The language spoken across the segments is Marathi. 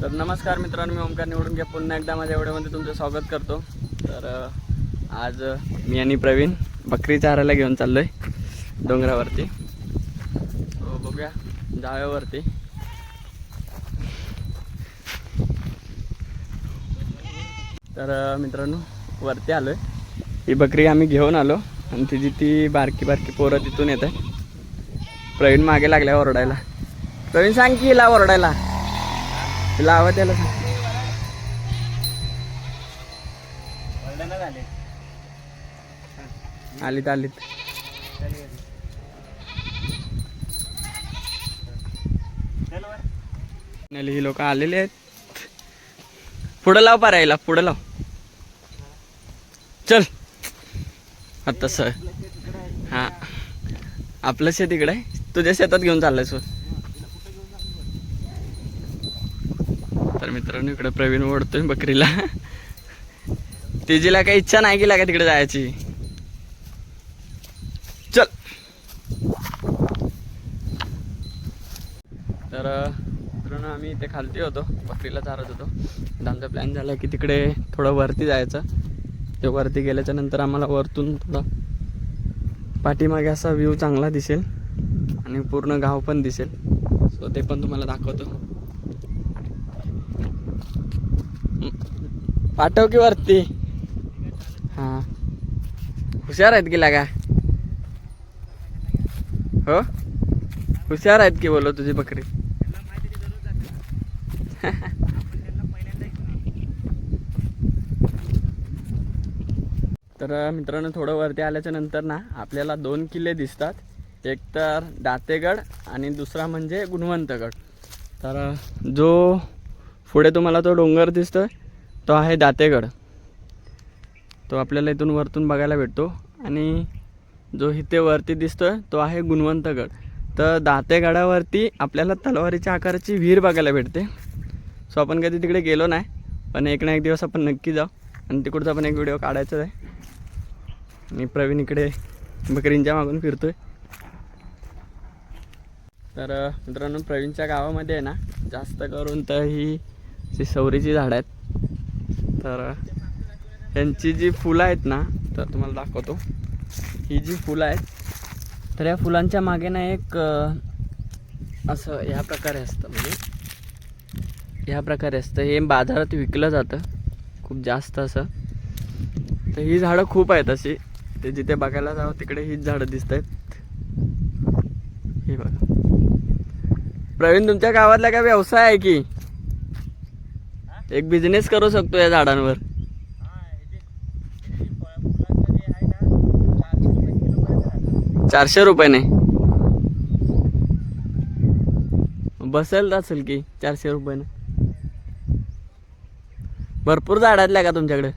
तर नमस्कार मित्रांनो मी ओमकार निवडून घ्या. पुन्हा एकदा माझ्या व्हिडिओमध्ये तुमचं स्वागत करतो. तर आज मी आणि प्रवीण बकरी चारायला घेऊन चाललो आहे डोंगरावरती. so, बघूया जाव्यावरती. तर मित्रांनो वरती आलो आहे ही बकरी आम्ही घेऊन आलो आणि तिची ती बारकी बारकी पोरं तिथून येत आहे प्रवीण मागे लागल्या ओरडायला. प्रवीण सांग की हिला ओरडायला. लावा आवाज द्यायला सांग आलीत आलीत. फायनली ही लोक आलेले आहेत. पुढं लाव पारायला पुढं लाव. चल. आता सर हा. आपलं शेत इकडे आहे. तुझ्या शेतात घेऊन चाललाय सर तर मित्रांनो इकडे प्रवीण ओढतोय बकरीला. तिजीला काही इच्छा नाही केला का तिकडे जायची? चल. तर मित्रांनो आम्ही इथे खालती होतो. बकरीला चारत होतो. तर आमचा प्लॅन झाला की तिकडे थोडं वरती जायचं. ते वरती गेल्याच्यानंतर आम्हाला वरतून थोडं पाठीमागे असा व्ह्यू चांगला दिसेल. आणि पूर्ण गाव पण दिसेल. सो ते पण तुम्हाला दाखवतो. पाठव की वरती हां. हुशार आहेत की लागा? हो? हुशार आहेत की बोलो तुझी बकरी तर मित्रांनो थोडं वरती आल्याच्यानंतर ना आपल्याला दोन किल्ले दिसतात. एक तर दातेगड आणि दुसरा म्हणजे गुणवंतगड. तर जो पुढे तुम्हाला तो डोंगर दिसतोय तो आहे दातेगड. तो आपल्याला इथून वरतून बघायला भेटतो आणि जो इथे वरती दिसतोय तो आहे गुणवंतगड. तर दातेगडावरती आपल्याला तलवारीच्या आकाराची विहीर बघायला भेटते. सो आपण कधी तिकडे गेलो नाही पण एक ना एक दिवस आपण नक्की जाऊ आणि तिकडचा पण एक व्हिडिओ काढायचा आहे. आणि प्रवीण इकडे बकरींच्या मागून फिरतोय. तर मित्रांनो प्रवीणच्या गावामध्ये आहे ना जास्त करून तर ही जी सवरीची झाडं आहेत तर यांची ह्यांची जी फुलं आहेत ना तर तुम्हाला दाखवतो. ही जी फुलं आहेत तर या फुलांच्या मागे ना एक असं ह्या प्रकारे असतं म्हणजे. ह्या प्रकारे असतं. हे बाजारात विकलं जातं. खूप जास्त असं. तर ही झाडं खूप आहेत अशी. ते जिथे बघायला जावं तिकडे हीच झाडं दिसत आहेत हे बघा. प्रवीण तुमच्या गावातला काय व्यवसाय आहे की? एक बिझनेस करू शकतो या झाडांवर. चारशे रुपयाने. बसेल असेल की चारशे रुपयाने. भरपूर झाडातल्या आहेत का तुमच्याकडे?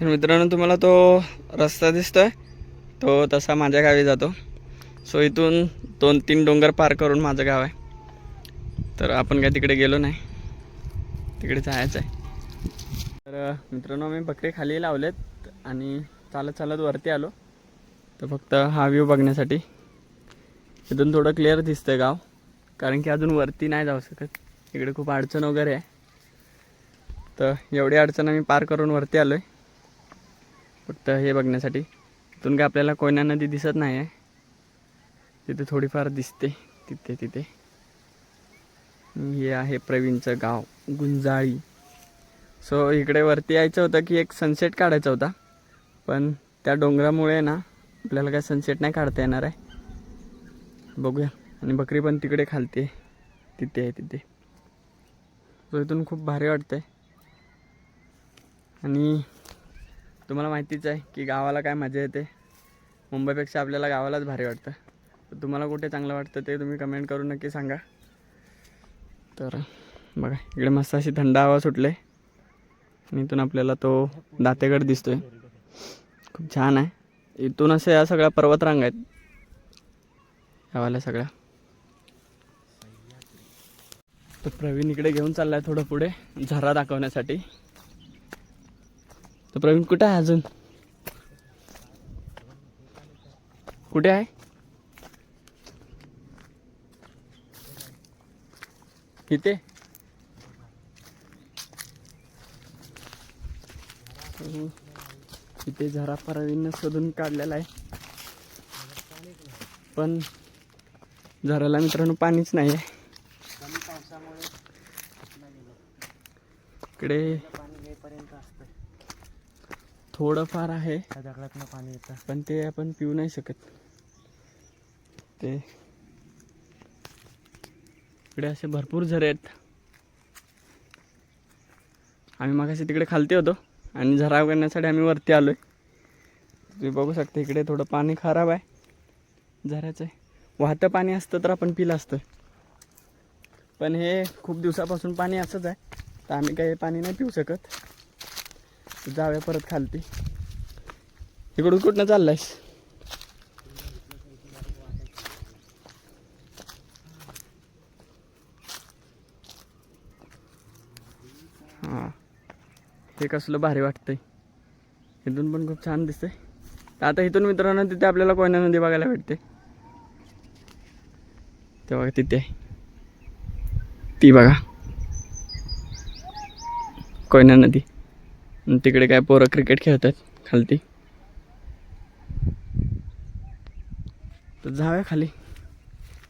तर मित्रांनो तुम्हाला तो रस्ता दिसतोय. तो तसा माझ्या गावी जातो. सो इथून दोन तीन डोंगर पार करून माझं गाव आहे. तर आपण काय तिकडे गेलो नाही. तिकडे जायचं आहे तर मित्रांनो मी बकरे खाली लावलेत आणि चालत चालत वरती आलो. तर फक्त हा व्ह्यू बघण्यासाठी. इथून थोडं क्लिअर दिसतंय गाव. कारण की अजून वरती नाही जाऊ शकत. इकडे खूप अडचण वगैरे आहे. तर एवढी अडचण आम्ही पार करून वरती आलो आहे फक्त हे बघण्यासाठी. इथून काय आपल्याला कोयना नदी दिसत नाही आहे तिथे थोडीफार दिसते. तिथे तिथे. हे आहे प्रवीणचं गाव गुंजाळी. सो इकडे वरती यायचं होतं की एक सनसेट काढायचा होता. पण त्या डोंगरामुळे ना आपल्याला काय सनसेट नाही काढता येणार आहे. बघूया. आणि बकरी पण तिकडे खालते तिथे आहे तिथे. सो इथून खूप भारी वाटतंय. आणि तुम्हाला माहितीच आहे की गावाला काय मजा येते. मुंबईपेक्षा आपल्याला गावालाच भारी वाटतं. तुम्हाला कुठे चांगलं वाटतं ते तुम्ही कमेंट करून नक्की सांगा. तर बघा इकडे मस्त अशी थंड हवा सुटले. आणि इथून आपल्याला तो दातेगड दिसतो आहे खूप छान आहे. इथून असे या सगळ्या पर्वतरांग आहेत. हवाल्या सगळ्या. तर प्रवीण इकडे घेऊन चाललाय थोडं पुढे झरा दाखवण्यासाठी. तर प्रवीण कुठे आहे अजून? कुठे आहे? इथे. इथे झरा परवीनं शोधून काढलेला आहे. पण झराला मित्रांनो पाणीच नाही आहे. इकडे थोडंफार आहे दगडातनं पाणी येतं. पण ते आपण पिऊ नाही शकत. ते इकडे असे भरपूर झरे आहेत. आम्ही मागाशी तिकडे खालती होतो आणि झरा करण्यासाठी आम्ही वरती आलो आहे तुम्ही बघू शकता इकडे थोडं पाणी खराब आहे. झऱ्याचं वाहतं पाणी असतं तर आपण पिलं असतं. पण हे खूप दिवसापासून पाणी असंच आहे. तर आम्ही काही पाणी नाही पिऊ शकत. जाऊया परत खालती. इकडून कुठनं चाललायस? आहेस ते कसलं भारी वाटतंय. इथून पण खूप छान दिसतंय. आता इथून मित्रांनो तिथे आपल्याला कोयना नदी बघायला भेटते. तेव्हा तिथे. आहे. ती बघा. कोयना नदी. तिकडे काय पोरं क्रिकेट खेळतात खालती. तर जाऊया खाली.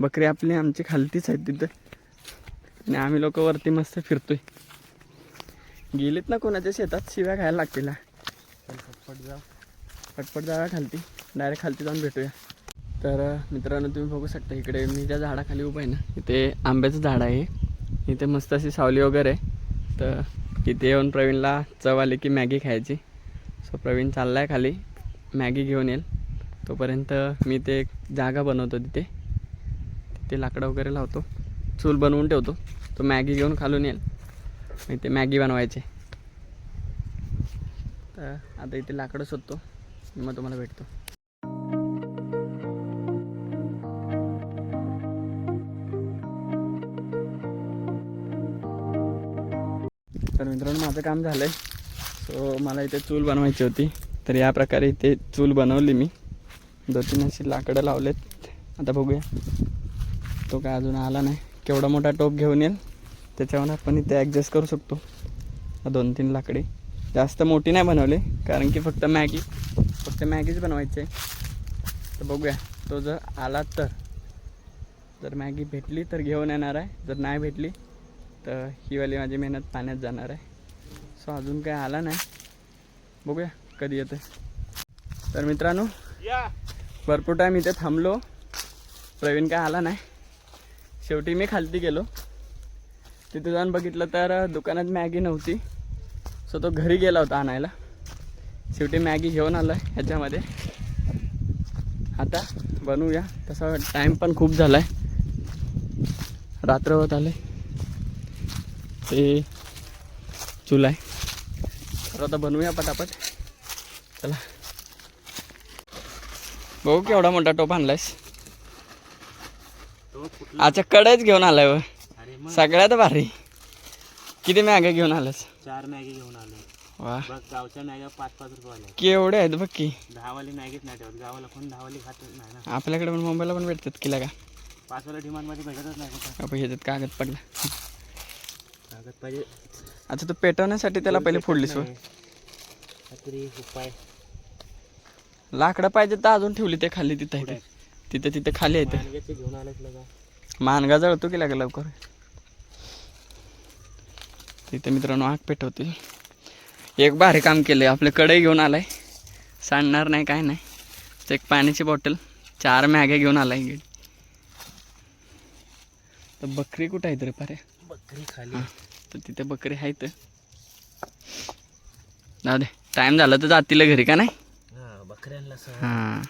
बकरी आपली आमची खालतीच आहेत तिथं. आणि आम्ही लोक वरती मस्त फिरतोय. गेलीत ना कोणाच्या शेतात? शिव्या खायला लागतील. चल पटपट जाऊ पटपट जाऊया खालती. डायरेक्ट खालती जाऊन भेटूया. तर मित्रांनो तुम्ही बघू शकता इकडे मी ज्या झाडाखाली उभं आहे ना इथे आंब्याचं झाड आहे. इथे मस्त अशी सावली वगैरे आहे. तर इथे येऊन प्रवीणला चव आली की मॅगी खायची. सो प्रवीण चालला आहे खाली. मॅगी घेऊन येईल. तोपर्यंत मी ते एक जागा बनवतो तिथे. तिथे लाकडं वगैरे लावतो. चूल बनवून ठेवतो. तो मॅगी घेऊन खालून येईल. इथे मॅगी बनवायचे. तर आता इथे लाकडं शोधतो मग तुम्हाला भेटतो. तर मित्रांनो माझं काम झालं आहे सो मला इथे चूल बनवायची होती. तर या प्रकारे इथे चूल बनवली मी. दोन तीन अशी लाकडं लावलेत. आता बघूया. तो काय अजून आला नाही. केवढा मोठा टोप घेऊन येईल. त्याच्यावर आपण इथे ॲडजस्ट करू शकतो. दोन तीन लाकडी. जास्त मोठी नाही बनवली कारण की फक्त मॅगी. फक्त मॅगीच बनवायची आहे. तर बघूया तो जर आला तर. जर मॅगी भेटली तर घेऊन येणार आहे. जर नाही भेटली तर ही वाली माझी मेहनत पाण्यात जाणार आहे. सो अजून काय आला नाही. बघूया कधी येतं तर मित्रांनो या. भरपूर टाईम इथे थांबलो. प्रवीण काय आला नाही. शेवटी मी खालती गेलो. तिथे जाऊन बघितलं तर दुकानात मॅगी नव्हती. सो तो घरी गेला होता आणायला. शेवटी मॅगी घेऊन आला आहे ह्याच्यामध्ये. आता बनवूया. तसा टाईम पण खूप झाला आहे रात्र होत आले ते चूल आहे तर आता बनवूया पटापट. चला. बघू केवढा मोठा टोप आणलायस. तो अच्छा कडेच घेऊन आलाय व मग सगळ्यात भारी. किती मॅगा घेऊन आलास? चार मॅगी घेऊन आलो. वा. बघ गावच्या मॅग्या पाच पाच रुपये केवढे आहेत बघ की. दहावाली मॅगीच नाही ठेवत. गावाला कोण दहावाली खातच नाही ना. आपल्याकडे पण मुंबईला पण भेटतात किला का पाचवाला डिमांडमध्ये भेटतच नाही कुठं. आपण ह्याच्यात कागद पडला. कागद पाहिजे. अच्छा तू पेटवण्यासाठी त्याला पहिले फोडलीस काहीतरी उपाय. लाकडं पाहिजे तर अजून ठेवली ते खाली तिथे. आहे ते. तिथे तिथे खाली आहे ते मानग्याचे घेऊन आलेत लगा. मानगा जळतो की लागा लवकर? तिथे मित्रांनो आग पेटवते एक भारी काम केलं आपलं कढई घेऊन आलाय. सांडणार नाही काय नाही. तर एक पाण्याची बॉटल चार मॅग्या घेऊन आलाय. गे तर बकरी कुठं आहे रे पारे? बकरी खाली. तर तिथे बकरी आहे तर जाऊ दे. टाईम झाला तर जातील घरी का नाही? हा बकऱ्यांना हां.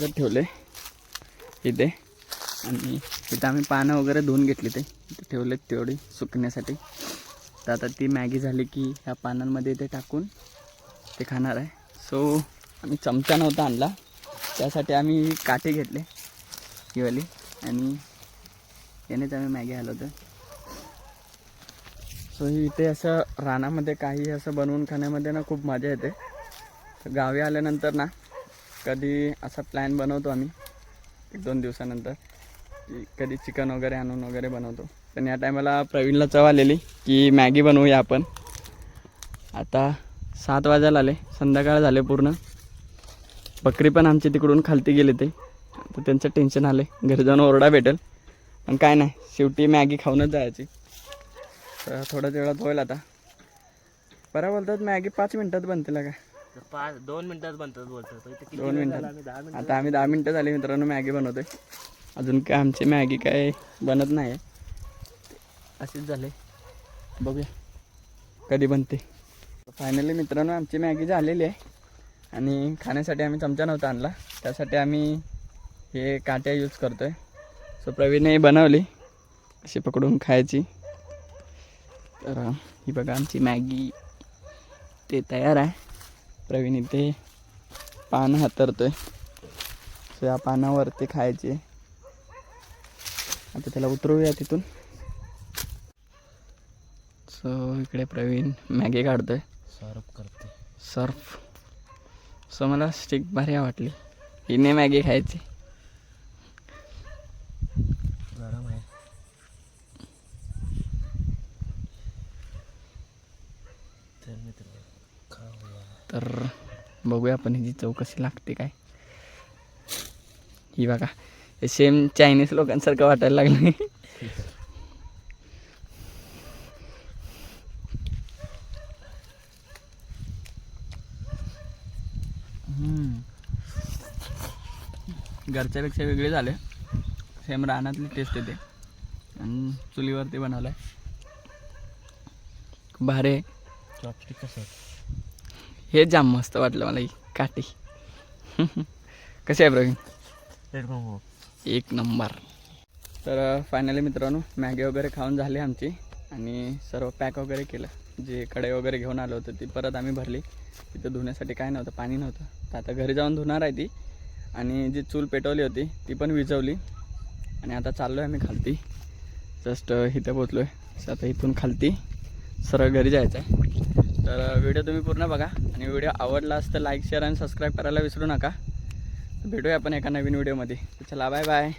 त्याच्यात ठेवले इथे. आणि इथं आम्ही पानं वगैरे धुवून घेतली ते. इथे तेवढी सुकण्यासाठी. तर आता ती मॅगी झाली की ह्या पानांमध्ये ते टाकून ते खाणार आहे. सो आम्ही चमचा नव्हता आणला. त्यासाठी आम्ही काटे घेतले. हिवाली आणि यानेच आम्ही मॅगी हलवतो सो इथे असं रानामध्ये काही असं बनवून खाण्यामध्ये ना खूप मजा येते. तर गावी आल्यानंतर ना कधी असा प्लॅन बनवतो आम्ही एक दोन दिवसानंतर की कधी चिकन वगैरे आणून वगैरे बनवतो. पण या टायमाला प्रवीणला चव आलेली की मॅगी बनवूया आपण. आता सात वाजायला आले संध्याकाळ झाले पूर्ण. बकरी पण आमची तिकडून खालती गेले ते. तर त्यांचं टेन्शन आले घरी जाऊन ओरडा भेटेल. पण काय नाही शेवटी मॅगी खाऊनच जायची. तर थोड्याच वेळात होईल आता. बरं बोलतात मॅगी पाच मिनटात बनते का? तर पाच दोन मिनिटात बनतात किती दोन मिनिटात. आता आम्ही दहा मिनटं झाली मित्रांनो मॅगी बनवतोय. अजून काय आमची मॅगी काय बनत नाही. अशीच झाले. बघूया. कधी बनते. फायनली मित्रांनो आमची मॅगी झालेली आहे. आणि खाण्यासाठी आम्ही चमचा नव्हता आणला. त्यासाठी आम्ही हे काट्या यूज करतो आहे सो प्रवीणने बनवली. अशी पकडून खायची. तर ही बघा आमची मॅगी. ते तयार आहे. प्रवीण इथे पानं हातरतोय. सो या पानावरती खायचे. आता त्याला उतरवूया तिथून. सो इकडे प्रवीण मॅगी काढतोय. सर्व करते. सर्फ. सो मला स्टिक भारी वाटली हिने मॅगी खायची. गरम आहे. तर बघूया आपण ह्याची चौकशी लागते काय. ही बघा हे सेम चायनीज लोकांसारखं वाटायला लागलं घरच्यापेक्षा वेगळे झाले. सेम रानातली टेस्ट येते. आणि चुलीवरती बनवलं आहे. भारी चॉपस्टिक कसं? हे जाम मस्त वाटलं मला ही काठी. कसे आहे प्रवीण? एक नंबर. तर फायनली मित्रांनो मॅगी वगैरे खाऊन झाली आमची आणि सर्व पॅक वगैरे केलं. जे कढई वगैरे घेऊन आलो होतं ती परत आम्ही भरली. तिथं धुण्यासाठी काय नव्हतं पाणी नव्हतं. तर आता घरी जाऊन धुणार आहे ती. आणि जी चूल पेटवली होती ती पण विझवली. आणि आता चाललो आहे आम्ही खालती. जस्ट इथं पोचलो आहे आता इथून खालती. सरळ घरी जायचं आहे तर व्हिडिओ तुम्ही पूर्ण बघा. आणि व्हिडिओ आवडला असतं लाईक शेअर आणि सबस्क्राईब करायला विसरू नका. भेटूया आपण एका नवीन व्हिडिओमध्ये. चला बाय बाय